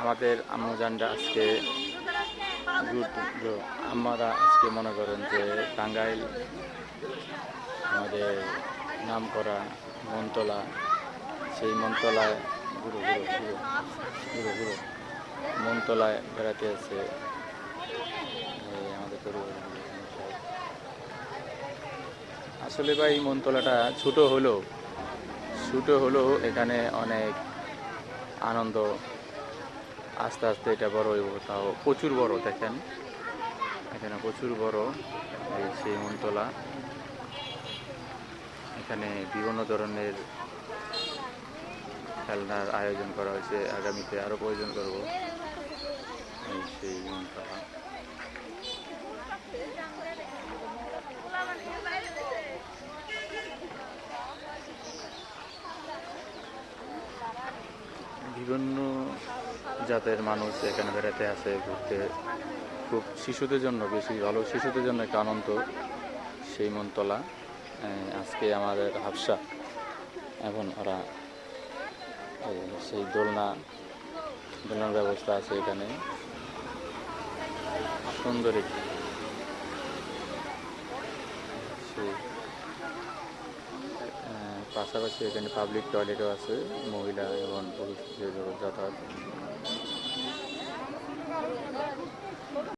আমাদের আম্মুজানরা আজকে আমরা আজকে মনে করেন যে টাঙ্গাইল আমাদের নাম করা মনতলা, সেই মনতলায় গুরু গুরু গুরু গুরু গুরু মনতলায় বেড়াতে আছে আমাদের আসলে ভাই মনতলাটা ছোট হলেও ছোট হলেও এখানে অনেক আনন্দ আস্তে আস্তে এটা বড় হইব, তাও প্রচুর বড়, দেখেন। এখানে প্রচুর বড়, এই সেই মনতলা এখানে বিভিন্ন ধরনের খেলনার আয়োজন করা হয়েছে, আগামীতে আরও প্রয়োজন করব। এই সেই মনতলা বিভিন্ন জাতের মানুষ এখানে বেড়াতে আসে, ঘুরতে। খুব শিশুদের জন্য, বেশি ভালো শিশুদের জন্য একটা আনন্দ সেই মনতলা। আজকে আমাদের হাফসা। এখন ওরা সেই দোলনা, দোলনার ব্যবস্থা আছে এখানে। সুন্দর। সেই পাশাপাশি এখানে পাবলিক টয়লেটও আছে মহিলা এবং পুরুষ যাতায়াত।